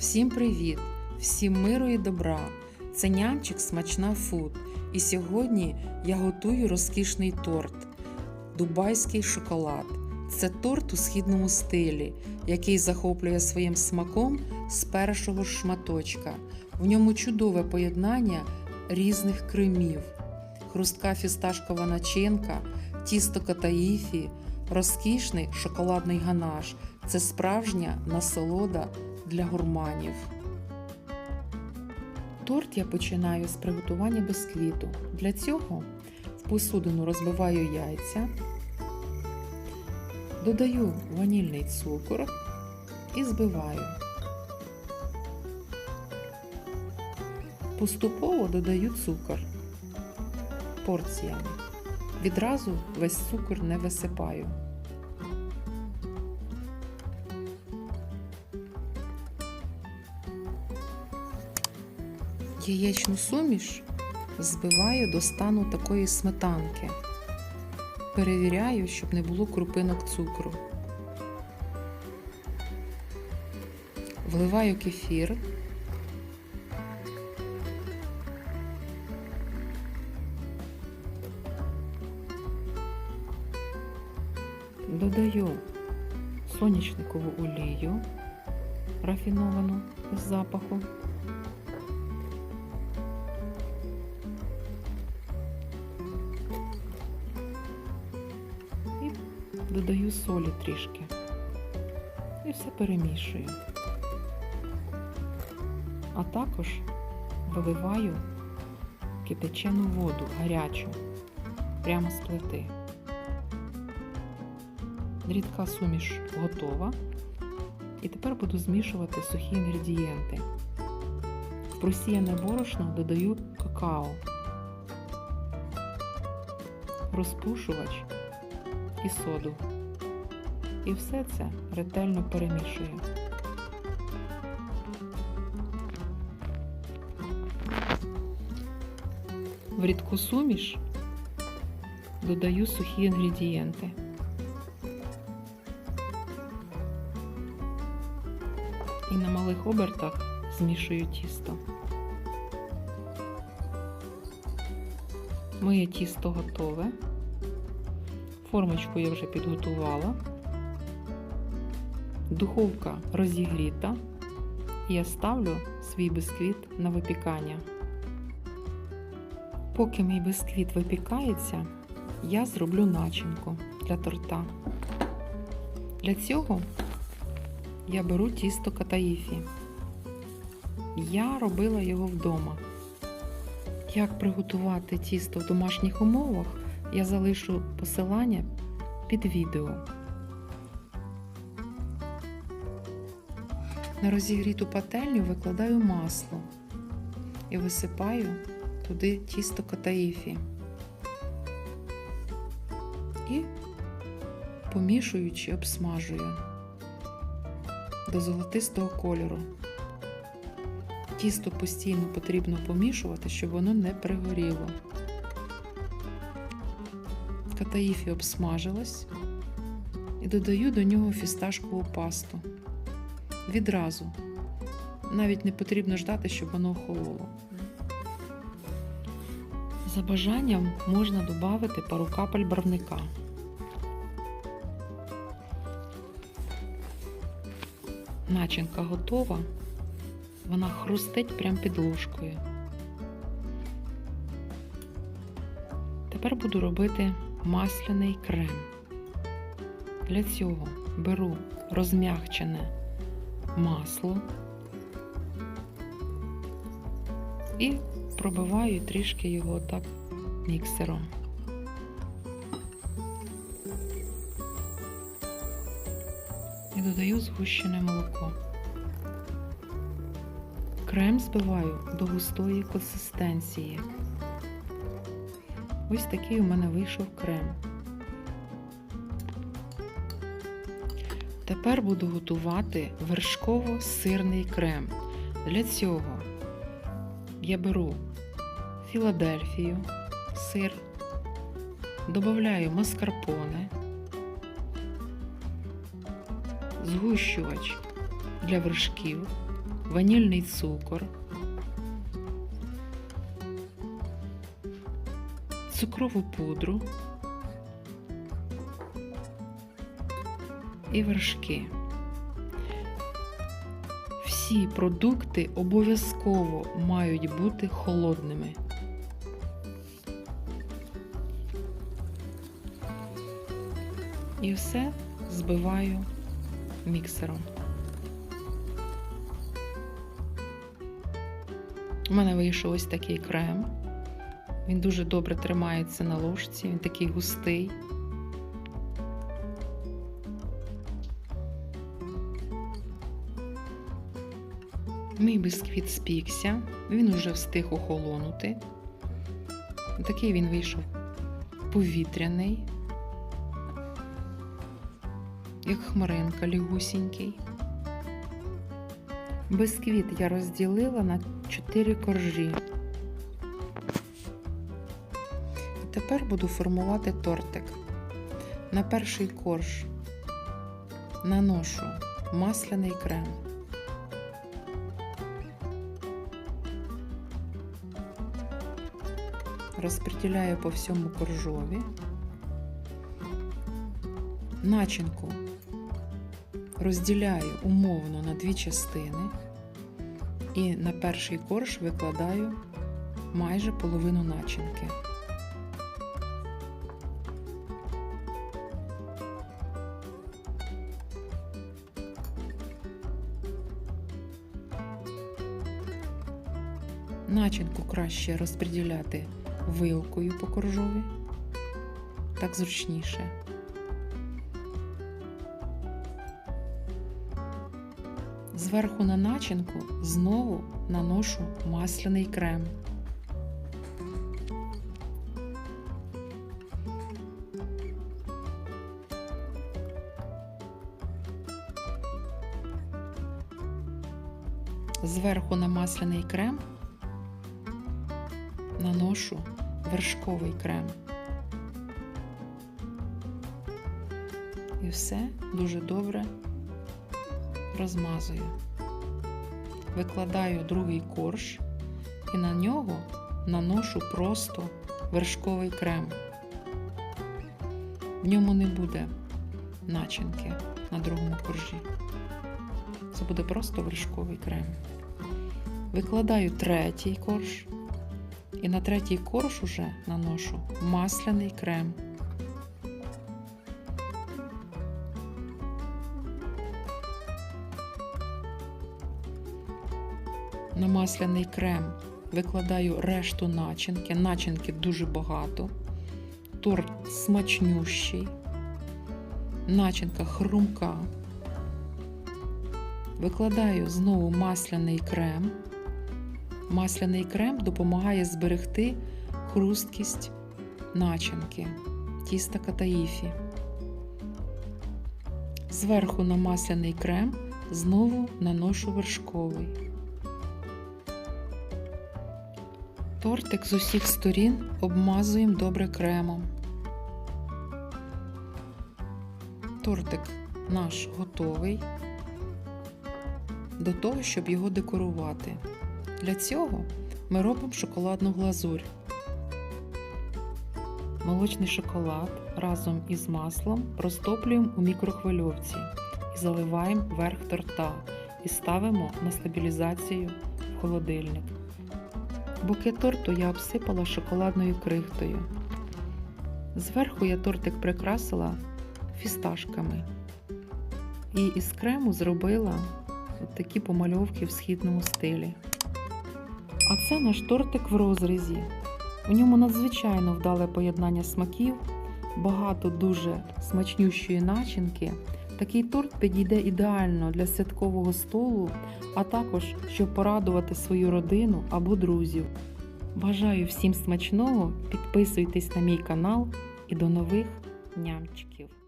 Всім привіт! Всім миру і добра! Це нямчик смачна фуд. І сьогодні я готую розкішний торт Дубайський шоколад. Це торт у східному стилі, який захоплює своїм смаком з першого шматочка. В ньому чудове поєднання різних кремів, хрустка фісташкова начинка, тісто катаїфі, розкішний шоколадний ганаш. Це справжня насолода для гурманів. Торт я починаю з приготування бисквіту. Для цього в посудину розбиваю яйця, додаю ванільний цукор і збиваю. Поступово додаю цукор порціями. Відразу весь цукор не висипаю. Яєчну суміш збиваю до стану такої сметанки. Перевіряю, щоб не було крупинок цукру. Вливаю кефір. Додаю соняшникову олію рафіновану з запаху. Додаю солі трішки. І все перемішую. А також виливаю кипячену воду гарячу прямо з плити. Рідка суміш готова. І тепер буду змішувати сухі інгредієнти. В просіяне борошно додаю какао, розпушувач і соду. І все це ретельно перемішую. В рідку суміш додаю сухі інгредієнти. І на малих обертах змішую тісто. Моє тісто готове. Формочку я вже підготувала. Духовка розігріта. Я ставлю свій бисквіт на випікання. Поки мій бисквіт випікається, я зроблю начинку для торта. Для цього я беру тісто катаїфі. Я робила його вдома. Як приготувати тісто в домашніх умовах, я залишу посилання під відео. На розігріту пательню викладаю масло і висипаю туди тісто катаїфі. І помішуючи обсмажую до золотистого кольору. Тісто постійно потрібно помішувати, щоб воно не пригоріло. Катаїфі обсмажилась і додаю до нього фісташкову пасту. Відразу. Навіть не потрібно ждати, щоб воно охололо. За бажанням можна додати пару капель барвника. Начинка готова. Вона хрустить прямо під ложкою. Тепер буду робити масляний крем. Для цього беру розм'якчене масло і пробиваю трішки його так міксером. і додаю згущене молоко. Крем збиваю до густої консистенції. Ось такий у мене вийшов крем. Тепер буду готувати вершково-сирний крем. Для цього я беру Філадельфію, сир, додаю маскарпоне, згущувач для вершків, ванільний цукор, цукрову пудру і вершки. Всі продукти обов'язково мають бути холодними. І все збиваю міксером. У мене вийшов ось такий крем. Він дуже добре тримається на ложці, він такий густий. Мій бісквіт спікся, він уже встиг охолонути. Такий він вийшов повітряний, як хмаринка лігусінький. Бисквіт я розділила на 4 коржі. Тепер буду формувати тортик. На перший корж наношу масляний крем. Розподіляю по всьому коржові. Начинку розділяю умовно на дві частини і на перший корж викладаю майже половину начинки. Начинку краще розподіляти вилкою по коржові, так зручніше. Зверху на начинку знову наношу масляний крем. Зверху на масляний крем наношу вершковий крем. І все дуже добре розмазую. Викладаю другий корж і на нього наношу просто вершковий крем. В ньому не буде начинки на другому коржі. Це буде просто вершковий крем. Викладаю третій корж. І на третій корж уже наношу масляний крем. На масляний крем викладаю решту начинки. Начинки дуже багато. Торт смачнющий. Начинка хрумка. Викладаю знову масляний крем. Масляний крем допомагає зберегти хрусткість начинки, тіста катаїфі. Зверху на масляний крем знову наношу вершковий. Тортик з усіх сторін обмазуємо добре кремом. Тортик наш готовий до того, щоб його декорувати. Для цього ми робимо шоколадну глазурь. Молочний шоколад разом із маслом розтоплюємо у мікрохвильовці і заливаємо верх торта і ставимо на стабілізацію в холодильник. Букет торту я обсипала шоколадною крихтою. Зверху я тортик прикрасила фісташками. І із крему зробила такі помальовки в східному стилі. А це наш тортик в розрізі. У ньому надзвичайно вдале поєднання смаків, багато дуже смачнющої начинки. Такий торт підійде ідеально для святкового столу, а також щоб порадувати свою родину або друзів. Бажаю всім смачного, підписуйтесь на мій канал і до нових нямчиків!